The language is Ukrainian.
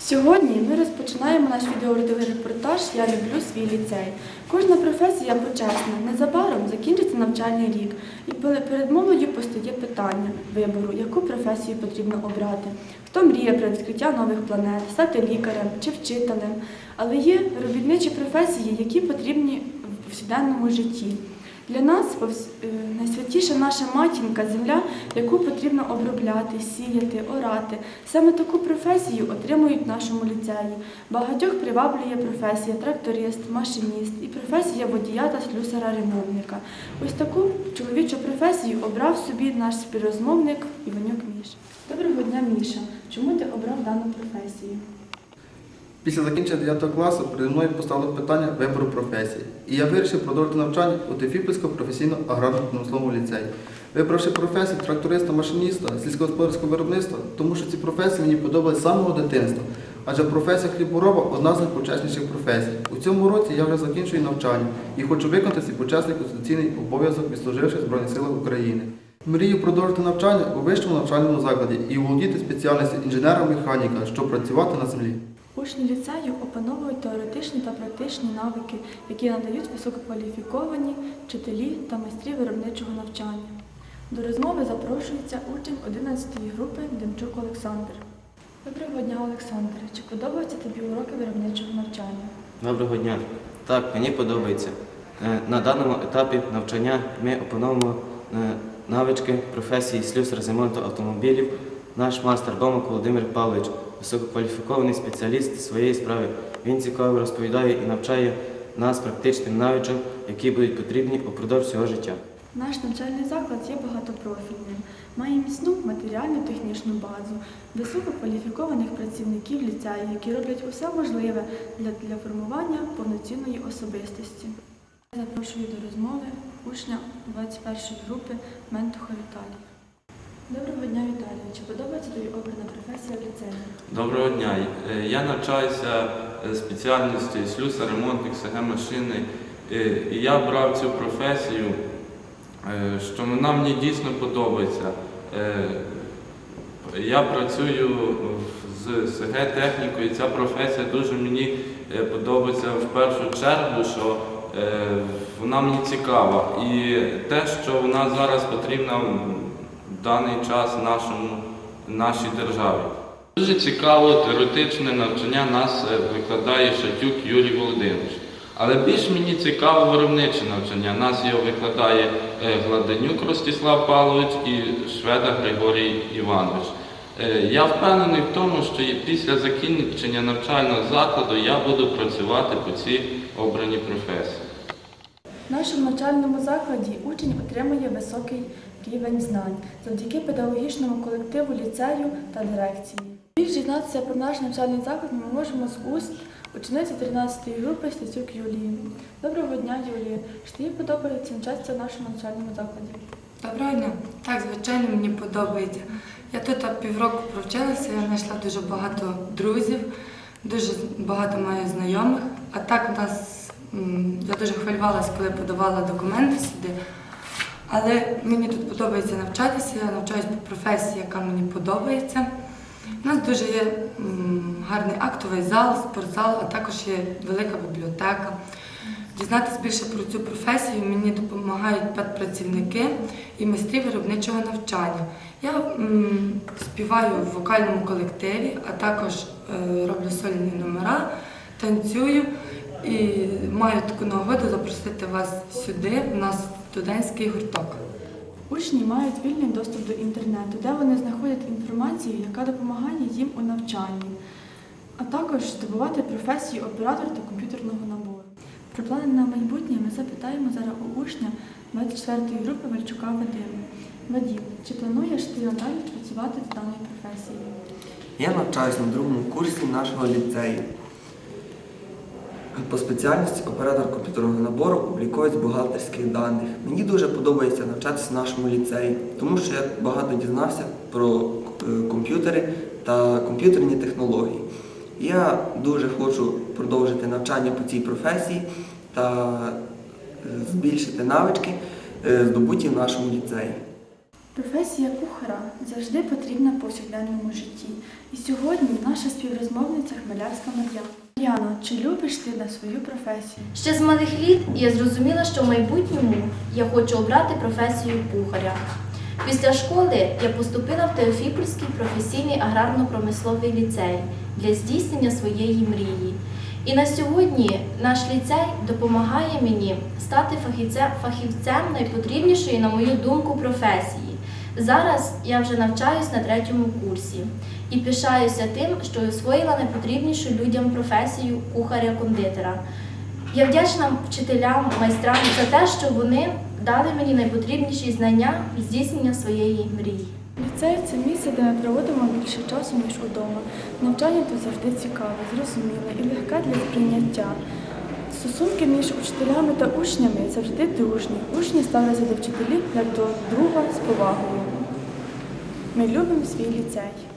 Сьогодні ми розпочинаємо наш відеорядовий репортаж Я люблю свій ліцей. Кожна професія почесна. Незабаром закінчиться навчальний рік, і перед молоддю постає питання вибору, яку професію потрібно обрати. Хто мріє про відкриття нових планет, стати лікарем чи вчителем. Але є робітничі професії, які потрібні в повсякденному житті. Для нас е, найсвятіша наша матінка земля, яку потрібно обробляти, сіяти, орати. Саме таку професію отримують в нашому ліцеї. Багатьох приваблює професія тракторист, машиніст і професія водія та слюсара-ремонтника. Ось таку чоловічу професію обрав собі наш співрозмовник Іванюк Міша. Доброго дня, Міша. Чому ти обрав дану професію? Після закінчення 9 класу перед мною поставили питання вибору професії. І я вирішив продовжити навчання у Тефіпольському професійно-аграрно-промисловому ліцеї. Вибравши професію тракториста-машиніста, сільськогосподарського виробництва, тому що ці професії мені подобались з самого дитинства. Адже професія хлібороба одна з найпочесніших професій. У цьому році я вже закінчую навчання і хочу виконати свій почесний конституційний обов'язок, відслуживши в Збройних силах України. Мрію продовжити навчання у вищому навчальному закладі і володіти спеціальністю інженера-механіка, щоб працювати на землі. Учні ліцею опановують теоретичні та практичні навики, які надають висококваліфіковані вчителі та майстрі виробничого навчання. До розмови запрошується учень 11 групи Демчук Олександр. Доброго дня, Олександре. Чи подобаються тобі уроки виробничого навчання? Доброго дня. Так, мені подобається. Е, На даному етапі навчання ми опановуємо е, навички професії слюсар ремонту автомобілів. Наш мастер Бомак Володимир Павлович, висококваліфікований спеціаліст своєї справи. Він цікаво розповідає і навчає нас практичним навичкам, які будуть потрібні упродовж всього життя. Наш навчальний заклад є багатопрофільним, має міцну матеріально-технічну базу, висококваліфікованих працівників ліцею, які роблять усе можливе для, для формування повноцінної особистості. Я запрошую до розмови учня 21 групи Ментуха Віталія. Доброго дня, Віталій. Чи подобається тобі обрана професія в ліцеї? Доброго дня. Е, Я навчаюся е, спеціальності слюсар, ремонтник, СГ машини. Е, І я брав цю професію, що вона мені дійсно подобається. Я працюю з СГ технікою. Ця професія дуже мені подобається в першу чергу, що вона мені цікава. І те, що вона зараз потрібна даний час нашому, нашій державі. Дуже цікаво теоретичне навчання нас е, викладає Шатюк Юрій Володимирович. Але більш мені цікаво виробниче навчання. Нас його викладає е, Гладенюк Ростислав Павлович і Шведа Григорій Іванович. Е, Я впевнений в тому, що після закінчення навчального закладу я буду працювати по цій обраній професії. В нашому навчальному закладі учень отримує високий рівень знань завдяки педагогічному колективу ліцею та дирекції. Більш дізнатися про наш навчальний заклад ми можемо з уст учениці 13-ї групи Стецюк Юлії. Доброго дня, Юлія. Чи тобі подобається навчатися в нашому навчальному закладі? Доброго дня. Так, звичайно, мені подобається. Я тут півроку провчилася, я знайшла дуже багато друзів, дуже багато маю знайомих. А так у нас я дуже хвилювалася, коли подавала документи сюди. Але мені тут подобається навчатися, я навчаюсь по професії, яка мені подобається. У нас дуже є гарний актовий зал, спортзал, а також є велика бібліотека. Дізнатися більше про цю професію мені допомагають педпрацівники і майстрі виробничого навчання. Я м, співаю в вокальному колективі, а також е, роблю сольні номера, танцюю і маю таку нагоду запросити вас сюди. У нас студентський гурток. Учні мають вільний доступ до інтернету, де вони знаходять інформацію, яка допомагає їм у навчанні, а також здобувати професію оператора та комп'ютерного набору. Про плани на майбутнє ми запитаємо зараз у учня 24-ї групи Вальчука Вадима. Вадим, чи плануєш ти надалі працювати з даною професією? Я навчаюсь на другому курсі нашого ліцею. По спеціальності оператор комп'ютерного набору обліковець бухгалтерських даних. Мені дуже подобається навчатися в нашому ліцеї, тому що я багато дізнався про е, комп'ютери та комп'ютерні технології. Я дуже хочу продовжити навчання по цій професії та е, збільшити навички, е, здобуті в нашому ліцеї. Професія кухара завжди потрібна в повсякденному житті. І сьогодні наша співрозмовниця Хмелявська Мар'яна. Мар'яно, чи любиш ти на свою професію? Ще з малих літ я зрозуміла, що в майбутньому я хочу обрати професію кухаря. Після школи я поступила в Теофіпольський професійний аграрно-промисловий ліцей для здійснення своєї мрії. І на сьогодні наш ліцей допомагає мені стати фахівцем найпотрібнішої, на мою думку, професії. Зараз я вже навчаюсь на третьому курсі і пишаюся тим, що освоїла найпотрібнішу людям професію кухаря-кондитера. Я вдячна вчителям, майстрам за те, що вони дали мені найпотрібніші знання здійснення своєї мрії. Ліцей це місце, де ми проводимо більше часу, ніж удома. Навчання тут завжди цікаве, зрозуміле і легке для сприйняття. Стосунки між учителями та учнями завжди дружні. Учні ставляться до вчителів як до друга з повагою. Ми любимо свій ліцей.